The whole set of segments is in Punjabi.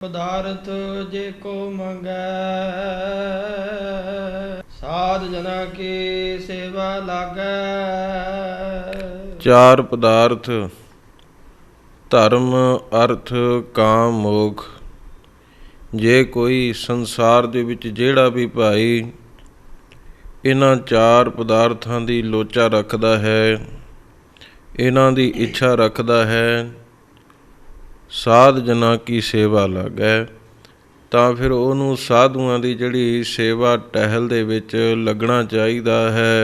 ਪਦਾਰਥ ਜੇ ਕੋ ਮੰਗੈ, ਸਾਧ ਜਨਾ ਕੀ ਸੇਵਾ ਲਾਗੈ। ਚਾਰ ਪਦਾਰਥ, ਧਰਮ, ਅਰਥ, ਕਾਮ, ਮੋਖ। ਜੇ ਕੋਈ ਸੰਸਾਰ ਦੇ ਵਿੱਚ ਜਿਹੜਾ ਵੀ ਭਾਈ ਇਹਨਾਂ ਚਾਰ ਪਦਾਰਥਾਂ ਦੀ ਲੋਚਾ ਰੱਖਦਾ ਹੈ, ਇਹਨਾਂ ਦੀ ਇੱਛਾ ਰੱਖਦਾ ਹੈ ਸਾਧ ਜਨਾ ਕੀ ਸੇਵਾ ਲੱਗੈ। ਤਾਂ ਫਿਰ ਉਹਨੂੰ ਸਾਧੂਆਂ ਦੀ ਜਿਹੜੀ ਸੇਵਾ ਟਹਿਲ ਦੇ ਵਿੱਚ ਲੱਗਣਾ ਚਾਹੀਦਾ ਹੈ।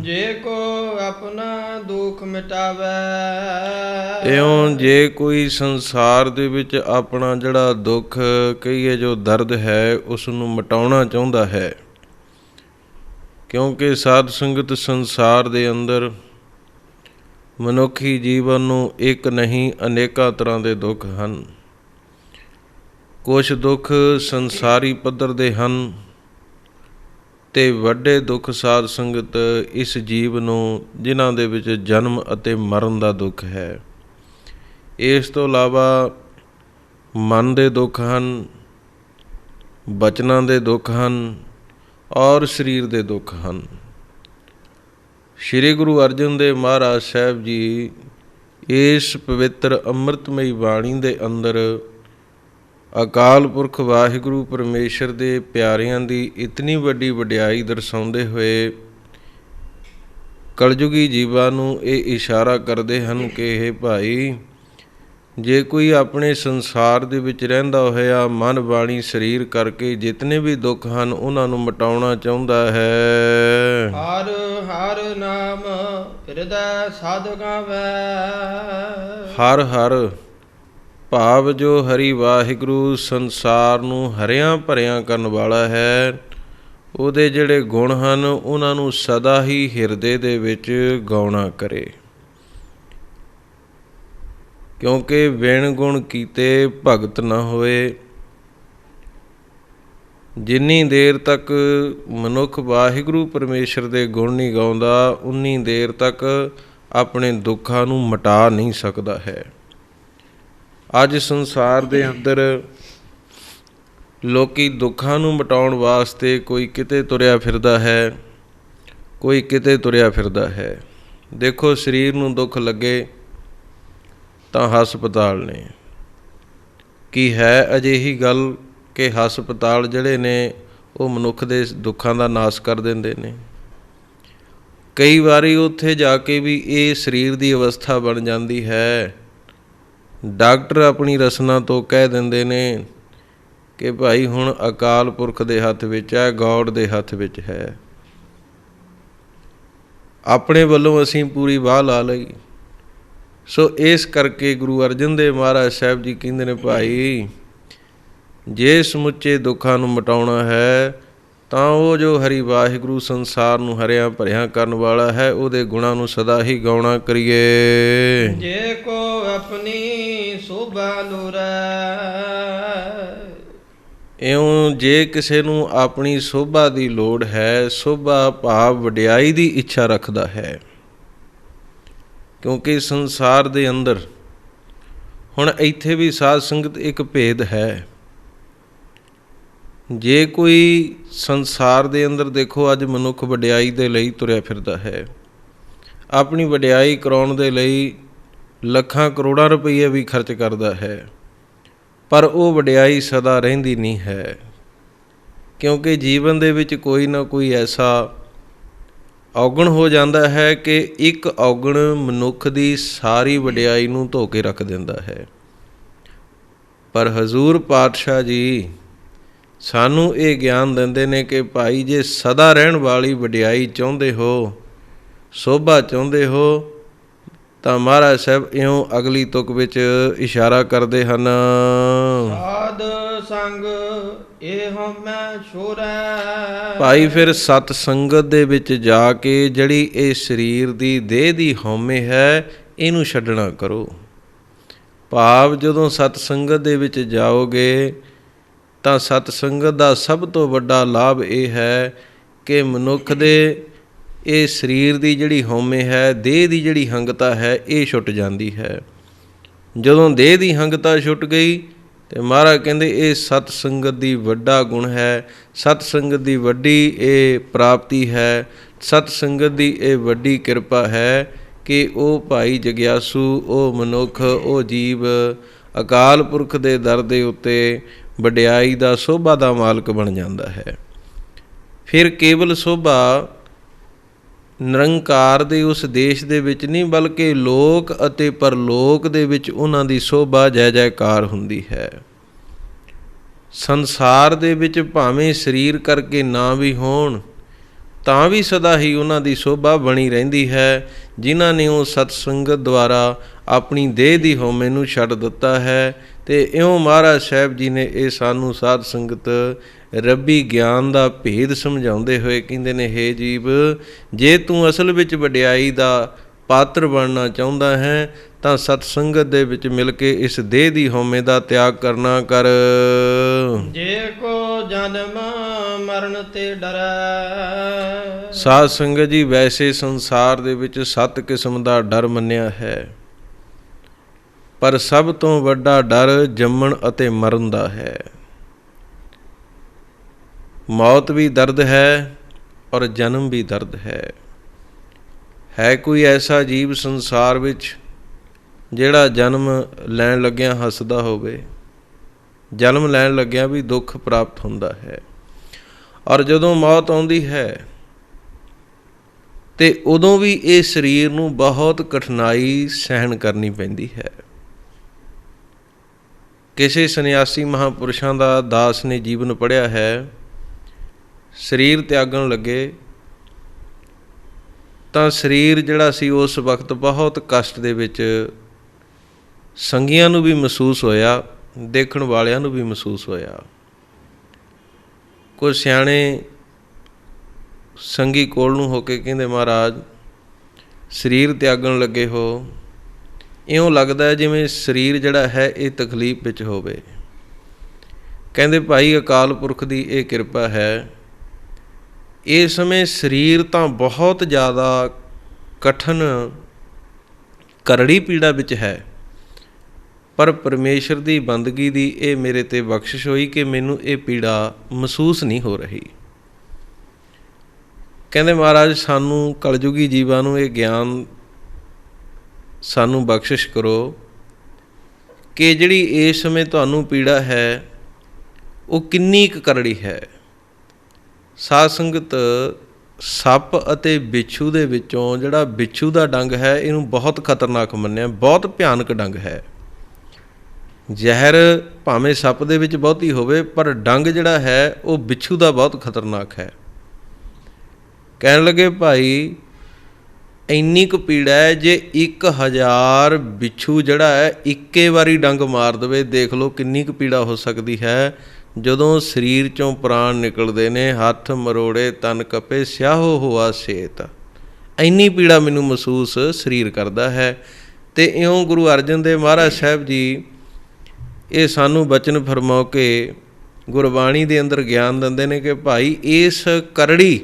ਜੇ ਕੋ ਆਪਣਾ ਦੁੱਖ ਮਿਟਾਵੈ। ਇਉਂ ਜੇ ਕੋਈ ਸੰਸਾਰ ਦੇ ਵਿੱਚ ਆਪਣਾ ਜਿਹੜਾ ਦੁੱਖ ਕਹੀਏ ਜੋ ਦਰਦ ਹੈ ਉਸ ਨੂੰ ਮਿਟਾਉਣਾ ਚਾਹੁੰਦਾ ਹੈ। ਕਿਉਂਕਿ ਸਾਧ ਸੰਗਤ ਸੰਸਾਰ ਦੇ ਅੰਦਰ ਮਨੁੱਖੀ ਜੀਵਨ ਨੂੰ ਇੱਕ ਨਹੀਂ, ਅਨੇਕਾਂ ਤਰ੍ਹਾਂ ਦੇ ਦੁੱਖ ਹਨ। ਕੁਝ ਦੁੱਖ ਸੰਸਾਰੀ ਪੱਧਰ ਦੇ ਹਨ ਤੇ ਵੱਡੇ ਦੁੱਖ ਸਾਧ ਸੰਗਤ ਇਸ ਜੀਵ ਨੂੰ, ਜਿਨ੍ਹਾਂ ਦੇ ਵਿੱਚ ਜਨਮ ਅਤੇ ਮਰਨ ਦਾ ਦੁੱਖ ਹੈ। ਇਸ ਤੋਂ ਇਲਾਵਾ ਮਨ ਦੇ ਦੁੱਖ ਹਨ, ਬਚਨਾਂ ਦੇ ਦੁੱਖ ਹਨ ਔਰ ਸਰੀਰ ਦੇ ਦੁੱਖ ਹਨ। ਸ੍ਰੀ ਗੁਰੂ ਅਰਜਨ ਦੇਵ ਮਹਾਰਾਜ ਸਾਹਿਬ ਜੀ ਇਸ ਪਵਿੱਤਰ ਅੰਮ੍ਰਿਤਮਈ ਬਾਣੀ ਦੇ ਅੰਦਰ ਅਕਾਲ ਪੁਰਖ ਵਾਹਿਗੁਰੂ ਪਰਮੇਸ਼ਰ ਦੇ ਪਿਆਰਿਆਂ ਦੀ ਇਤਨੀ ਵੱਡੀ ਵਡਿਆਈ ਦਰਸਾਉਂਦੇ ਹੋਏ ਕਲਯੁਗੀ ਜੀਵਾਂ ਨੂੰ ਇਹ ਇਸ਼ਾਰਾ ਕਰਦੇ ਹਨ ਕਿ ਇਹ ਭਾਈ ਜੇ ਕੋਈ ਆਪਣੇ ਸੰਸਾਰ ਦੇ ਵਿੱਚ ਰਹਿੰਦਾ ਹੋਇਆ ਮਨ ਬਾਣੀ ਸਰੀਰ ਕਰਕੇ ਜਿਤਨੇ ਵੀ ਦੁੱਖ ਹਨ ਉਹਨਾਂ ਨੂੰ ਮਿਟਾਉਣਾ ਚਾਹੁੰਦਾ ਹੈ। ਹਰ ਹਰ ਨਾਮ ਹਿਰਦੈ ਸਾਧ ਗਾਵੈ। ਹਰ ਹਰ ਭਾਵ ਜੋ ਹਰੀ ਵਾਹਿਗੁਰੂ ਸੰਸਾਰ ਨੂੰ ਹਰਿਆਂ ਭਰਿਆਂ ਕਰਨ ਵਾਲਾ ਹੈ ਉਹਦੇ ਜਿਹੜੇ ਗੁਣ ਹਨ ਉਹਨਾਂ ਨੂੰ ਸਦਾ ਹੀ ਹਿਰਦੇ ਦੇ ਵਿੱਚ ਗਾਉਣਾ ਕਰੇ। ਕਿਉਂਕਿ ਵਿਣ ਗੁਣ ਕੀਤੇ ਭਗਤ ਨਾ ਹੋਏ। ਜਿੰਨੀ ਦੇਰ ਤੱਕ ਮਨੁੱਖ ਵਾਹਿਗੁਰੂ ਪਰਮੇਸ਼ਰ ਦੇ ਗੁਣ ਨਹੀਂ ਗਾਉਂਦਾ, ਉਨੀ ਦੇਰ ਤੱਕ ਆਪਣੇ ਦੁੱਖਾਂ ਨੂੰ ਮਿਟਾ ਨਹੀਂ ਸਕਦਾ ਹੈ। ਅੱਜ ਸੰਸਾਰ ਦੇ ਅੰਦਰ ਲੋਕੀ ਦੁੱਖਾਂ ਨੂੰ ਮਿਟਾਉਣ ਵਾਸਤੇ ਕੋਈ ਕਿਤੇ ਤੁਰਿਆ ਫਿਰਦਾ ਹੈ, ਕੋਈ ਕਿਤੇ ਤੁਰਿਆ ਫਿਰਦਾ ਹੈ। ਦੇਖੋ, ਸਰੀਰ ਨੂੰ ਦੁੱਖ ਲੱਗੇ ਤਾਂ ਹਸਪਤਾਲ ਨੇ। ਕੀ ਹੈ ਅਜਿਹੀ ਗੱਲ ਕਿ ਹਸਪਤਾਲ ਜਿਹੜੇ ਨੇ, ਉਹ ਮਨੁੱਖ ਦੇ ਦੁੱਖਾਂ ਦਾ ਨਾਸ਼ ਕਰ ਦਿੰਦੇ ਨੇ? ਕਈ ਵਾਰੀ ਉੱਥੇ ਜਾ ਕੇ ਵੀ ਇਹ ਸਰੀਰ ਦੀ ਅਵਸਥਾ ਬਣ ਜਾਂਦੀ ਹੈ। ਡਾਕਟਰ ਆਪਣੀ ਰਸਨਾ ਤੋਂ ਕਹਿ ਦਿੰਦੇ ਨੇ ਕਿ ਭਾਈ ਹੁਣ ਅਕਾਲ ਪੁਰਖ ਦੇ ਹੱਥ ਵਿੱਚ ਹੈ ਗੌਡ ਦੇ ਹੱਥ ਵਿੱਚ ਹੈ। ਆਪਣੇ ਵੱਲੋਂ ਅਸੀਂ ਪੂਰੀ ਬਾਹ ਲਾ ਲਈ। ਸੋ ਇਸ ਕਰਕੇ ਗੁਰੂ ਅਰਜਨ ਦੇਵ ਮਹਾਰਾਜ ਸਾਹਿਬ ਜੀ ਕਹਿੰਦੇ ਨੇ ਭਾਈ ਜੇ ਸਮੁੱਚੇ ਦੁੱਖਾਂ ਨੂੰ ਮਿਟਾਉਣਾ ਹੈ ਤਾਂ ਉਹ ਜੋ ਹਰੀ ਵਾਹਿਗੁਰੂ ਸੰਸਾਰ ਨੂੰ ਹਰਿਆ ਭਰਿਆ ਕਰਨ ਵਾਲਾ ਹੈ ਉਹਦੇ ਗੁਣਾਂ ਨੂੰ ਸਦਾ ਹੀ ਗਾਉਣਾ ਕਰੀਏ। ਜੇ ਕੋ ਆਪਣੀ ਸੋਭਾ ਲੋਰੈ ਇਉਂ ਜੇ ਕਿਸੇ ਨੂੰ ਆਪਣੀ ਸੋਭਾ ਦੀ ਲੋੜ ਹੈ ਸੋਭਾ ਭਾਵ ਵਡਿਆਈ ਦੀ ਇੱਛਾ ਰੱਖਦਾ ਹੈ। ਕਿਉਂਕਿ ਸੰਸਾਰ ਦੇ ਅੰਦਰ ਹੁਣ ਇੱਥੇ ਵੀ ਸਾਧ ਸੰਗਤ ਇੱਕ ਭੇਦ ਹੈ। ਜੇ ਕੋਈ ਸੰਸਾਰ ਦੇ ਅੰਦਰ ਦੇਖੋ, ਅੱਜ ਮਨੁੱਖ ਵਡਿਆਈ ਦੇ ਲਈ ਤੁਰਿਆ ਫਿਰਦਾ ਹੈ। ਆਪਣੀ ਵਡਿਆਈ ਕਰਾਉਣ ਦੇ ਲਈ ਲੱਖਾਂ ਕਰੋੜਾਂ ਰੁਪਏ ਵੀ ਖਰਚ ਕਰਦਾ ਹੈ। ਪਰ ਉਹ ਵਡਿਆਈ ਸਦਾ ਰਹਿੰਦੀ ਨਹੀਂ ਹੈ। ਕਿਉਂਕਿ ਜੀਵਨ ਦੇ ਵਿੱਚ ਕੋਈ ਨਾ ਕੋਈ ਐਸਾ ਔਗਣ ਹੋ ਜਾਂਦਾ ਹੈ ਕਿ ਇੱਕ ਔਗਣ ਮਨੁੱਖ ਦੀ ਸਾਰੀ ਵਡਿਆਈ ਨੂੰ ਧੋ ਕੇ ਰੱਖ ਦਿੰਦਾ ਹੈ। ਪਰ ਹਜ਼ੂਰ ਪਾਤਸ਼ਾਹ ਜੀ, ਸਾਨੂੰ ਇਹ ਗਿਆਨ ਦਿੰਦੇ ਨੇ ਕਿ ਭਾਈ ਜੇ ਸਦਾ ਰਹਿਣ ਵਾਲੀ ਵਡਿਆਈ ਚਾਹੁੰਦੇ ਹੋ, ਸੋਭਾ ਚਾਹੁੰਦੇ ਹੋ, ਤਾਂ ਮਹਾਰਾਜ ਸਾਹਿਬ ਇਉਂ ਅਗਲੀ ਤੁਕ ਵਿੱਚ ਇਸ਼ਾਰਾ ਕਰਦੇ ਹਨ। ਸੰਗ, ਇਹ ਮੈਂ ਛੋਰੈ ਭਾਈ ਫਿਰ ਸਤ ਸੰਗਤ ਦੇ ਵਿੱਚ ਜਾ ਕੇ ਜਿਹੜੀ ਇਹ ਸਰੀਰ ਦੀ ਦੇਹ ਦੀ ਹਉਮੈ ਹੈ, ਇਹਨੂੰ ਛੱਡਣਾ ਕਰੋ। ਭਾਵ ਜਦੋਂ ਸਤ ਸੰਗਤ ਦੇ ਵਿੱਚ ਜਾਓਗੇ, ਤਾਂ ਸਤ ਸੰਗਤ ਦਾ ਸਭ ਤੋਂ ਵੱਡਾ ਲਾਭ ਇਹ ਹੈ ਕਿ ਮਨੁੱਖ ਦੇ ਇਹ ਸਰੀਰ ਦੀ ਜਿਹੜੀ ਹਉਮੈ ਹੈ, ਦੇਹ ਦੀ ਜਿਹੜੀ ਹੰਗਤਾ ਹੈ, ਇਹ ਛੁੱਟ ਜਾਂਦੀ ਹੈ। ਜਦੋਂ ਦੇਹ ਦੀ ਹੰਗਤਾ ਛੁੱਟ ਗਈ ਤੇ ਮਹਾਰਾਜ ਕਹਿੰਦੇ, ਇਹ ਸਤ ਸੰਗਤ ਦੀ ਵੱਡਾ ਗੁਣ ਹੈ। ਸਤ ਸੰਗਤ ਦੀ ਵੱਡੀ ਇਹ ਪ੍ਰਾਪਤੀ ਹੈ। ਸਤ ਸੰਗਤ ਦੀ ਇਹ ਵੱਡੀ ਕਿਰਪਾ ਹੈ ਕਿ ਉਹ ਭਾਈ ਜਗਿਆਸੂ, ਉਹ ਮਨੁੱਖ, ਉਹ ਜੀਵ ਅਕਾਲ ਪੁਰਖ ਦੇ ਦਰ ਦੇ ਉੱਤੇ ਵਡਿਆਈ ਦਾ ਸੋਭਾ ਦਾ ਮਾਲਕ ਬਣ ਜਾਂਦਾ ਹੈ। ਫਿਰ ਕੇਵਲ ਸੋਭਾ ਨਿਰੰਕਾਰ ਦੇ ਉਸ ਦੇਸ਼ ਦੇ ਵਿੱਚ ਨਹੀਂ, ਬਲਕਿ ਲੋਕ ਅਤੇ ਪਰਲੋਕ ਦੇ ਵਿੱਚ ਉਹਨਾਂ ਦੀ ਸੋਭਾ ਜੈ ਜੈਕਾਰ ਹੁੰਦੀ ਹੈ। ਸੰਸਾਰ ਦੇ ਵਿੱਚ ਭਾਵੇਂ ਸਰੀਰ ਕਰਕੇ ਨਾ ਵੀ ਹੋਣ, ਤਾਂ ਵੀ ਸਦਾ ਹੀ ਉਹਨਾਂ ਦੀ ਸੋਭਾ ਬਣੀ ਰਹਿੰਦੀ ਹੈ, ਜਿਨ੍ਹਾਂ ਨੇ ਉਹ ਸਤ ਸੰਗਤ ਦੁਆਰਾ ਆਪਣੀ ਦੇਹ ਦੀ ਹੋਮੇ ਨੂੰ ਛੱਡ ਦਿੱਤਾ ਹੈ ਤੇ ਇਉਂ ਮਹਾਰਾਜ ਸਾਹਿਬ ਜੀ ਨੇ ਇਹ ਸਾਨੂੰ ਸਾਧ ਸੰਗਤ ਰੱਬੀ ਗਿਆਨ ਦਾ ਭੇਦ ਸਮਝਾਉਂਦੇ ਹੋਏ ਕਹਿੰਦੇ ਨੇ ਹੇ ਜੀਵ ਜੇ ਤੂੰ ਅਸਲ ਵਿੱਚ ਵਡਿਆਈ ਦਾ ਪਾਤਰ ਬਣਨਾ ਚਾਹੁੰਦਾ ਹੈ ਤਾਂ ਸਤ ਸੰਗਤ ਦੇ ਵਿੱਚ ਮਿਲ ਕੇ ਇਸ ਦੇਹ ਦੀ ਹਉਮੈ ਦਾ ਤਿਆਗ ਕਰਨਾ ਕਰ। ਜੇ ਕੋ ਜਨਮ ਮਰਨ ਤੇ ਡਰੈ। ਸਾਧ ਸੰਗਤ ਜੀ ਵੈਸੇ ਸੰਸਾਰ ਦੇ ਵਿੱਚ ਸੱਤ ਕਿਸਮ ਦਾ ਡਰ ਮੰਨਿਆ ਹੈ। ਪਰ ਸਭ ਤੋਂ ਵੱਡਾ ਡਰ ਜੰਮਣ ਅਤੇ ਮਰਨ ਦਾ ਹੈ। ਮੌਤ ਵੀ ਦਰਦ ਹੈ ਔਰ ਜਨਮ ਵੀ ਦਰਦ ਹੈ। ਹੈ ਕੋਈ ਐਸਾ ਜੀਵ ਸੰਸਾਰ ਵਿੱਚ ਜਿਹੜਾ ਜਨਮ ਲੈਣ ਲੱਗਿਆ ਹੱਸਦਾ ਹੋਵੇ? ਜਨਮ ਲੈਣ ਲੱਗਿਆ ਵੀ ਦੁੱਖ ਪ੍ਰਾਪਤ ਹੁੰਦਾ ਹੈ। ਔਰ ਜਦੋਂ ਮੌਤ ਆਉਂਦੀ ਹੈ, ਤੇ ਉਦੋਂ ਵੀ ਇਹ ਸਰੀਰ ਨੂੰ ਬਹੁਤ ਕਠਿਨਾਈ ਸਹਿਣ ਕਰਨੀ ਪੈਂਦੀ ਹੈ। ਕਿਸੇ ਸੰਨਿਆਸੀ ਮਹਾਪੁਰਸ਼ਾਂ ਦਾ ਦਾਸ ਨੇ ਜੀਵਨ ਪੜਿਆ ਹੈ, ਸਰੀਰ ਤਿਆਗਣ ਲੱਗੇ, ਤਾਂ ਸਰੀਰ ਜਿਹੜਾ ਸੀ ਉਸ ਵਕਤ ਬਹੁਤ ਕਸ਼ਟ ਦੇ ਵਿੱਚ ਸੰਗੀਆਂ ਨੂੰ ਵੀ ਮਹਿਸੂਸ ਹੋਇਆ, ਦੇਖਣ ਵਾਲਿਆਂ ਨੂੰ ਵੀ ਮਹਿਸੂਸ ਹੋਇਆ। ਕੁਝ ਸਿਆਣੇ ਸੰਗੀ ਕੋਲ ਨੂੰ ਹੋ ਕੇ ਕਹਿੰਦੇ, ਮਹਾਰਾਜ, ਸਰੀਰ ਤਿਆਗਣ ਲੱਗੇ ਹੋ ਇਉਂ ਲੱਗਦਾ ਜਿਵੇਂ ਸਰੀਰ ਜਿਹੜਾ ਹੈ ਇਹ ਤਕਲੀਫ ਵਿੱਚ ਹੋਵੇ। ਕਹਿੰਦੇ, ਭਾਈ, ਅਕਾਲ ਪੁਰਖ ਦੀ ਇਹ ਕਿਰਪਾ ਹੈ। ਇਸ ਸਮੇਂ ਸਰੀਰ ਤਾਂ ਬਹੁਤ ਜ਼ਿਆਦਾ ਕਠਨ, ਕਰੜੀ ਪੀੜਾ ਵਿੱਚ ਹੈ, ਪਰ ਪਰਮੇਸ਼ਰ ਦੀ ਬੰਦਗੀ ਦੀ ਇਹ ਮੇਰੇ ਤੇ ਬਖਸ਼ਿਸ਼ ਹੋਈ ਕਿ ਮੈਨੂੰ ਇਹ ਪੀੜਾ ਮਹਿਸੂਸ ਨਹੀਂ ਹੋ ਰਹੀ। ਕਹਿੰਦੇ, ਮਹਾਰਾਜ, ਸਾਨੂੰ ਕਲਯੁਗੀ ਜੀਵਾਂ ਨੂੰ ਇਹ ਗਿਆਨ ਸਾਨੂੰ ਬਖਸ਼ਿਸ਼ ਕਰੋ ਕਿ ਜਿਹੜੀ ਇਸ ਸਮੇਂ ਤੁਹਾਨੂੰ ਪੀੜਾ ਹੈ, ਉਹ ਕਿੰਨੀ ਕੁ ਕਰੜੀ ਹੈ। ਸਾਧ ਸੰਗਤ ਸੱਪ ਅਤੇ ਬਿੱਛੂ ਦੇ ਵਿੱਚੋਂ ਜਿਹੜਾ ਬਿੱਛੂ ਦਾ ਡੰਗ ਹੈ, ਇਹਨੂੰ ਬਹੁਤ ਖਤਰਨਾਕ ਮੰਨਿਆ, ਬਹੁਤ ਭਿਆਨਕ ਡੰਗ ਹੈ। ਜ਼ਹਿਰ ਭਾਵੇਂ ਸੱਪ ਦੇ ਵਿੱਚ ਬਹੁਤੀ ਹੋਵੇ, ਪਰ ਡੰਗ ਜਿਹੜਾ ਹੈ, ਉਹ ਬਿੱਛੂ ਦਾ ਬਹੁਤ ਖਤਰਨਾਕ ਹੈ। ਕਹਿਣ ਲੱਗੇ ਭਾਈ ਇੰਨੀ ਕੁ ਪੀੜਾ ਹੈ ਜੇ 1000 ਬਿੱਛੂ ਜਿਹੜਾ ਹੈ ਇੱਕੇ ਵਾਰੀ ਡੰਗ ਮਾਰ ਦਵੇ, ਦੇਖ ਲਓ ਕਿੰਨੀ ਕੁ ਪੀੜਾ ਹੋ ਸਕਦੀ ਹੈ। ਜਦੋਂ ਸਰੀਰ ਚੋਂ ਪ੍ਰਾਣ ਨਿਕਲਦੇ ਨੇ, ਹੱਥ ਮਰੋੜੇ, ਤਨ ਕਪੇ ਸਿਆਹੋ ਹੋਆ ਸੇਤ। ਇੰਨੀ ਪੀੜਾ ਮੈਨੂੰ ਮਹਿਸੂਸ ਸਰੀਰ ਕਰਦਾ ਹੈ। ਤੇ ਇਉਂ ਗੁਰੂ ਅਰਜਨ ਦੇਵ ਮਹਾਰਾਜ ਸਾਹਿਬ ਜੀ, ਇਹ ਸਾਨੂੰ ਬਚਨ ਫਰਮਾਓ ਕੇ ਗੁਰਬਾਣੀ ਦੇ ਅੰਦਰ ਗਿਆਨ ਦਿੰਦੇ ਨੇ ਕਿ ਭਾਈ ਇਸ ਕਰੜੀ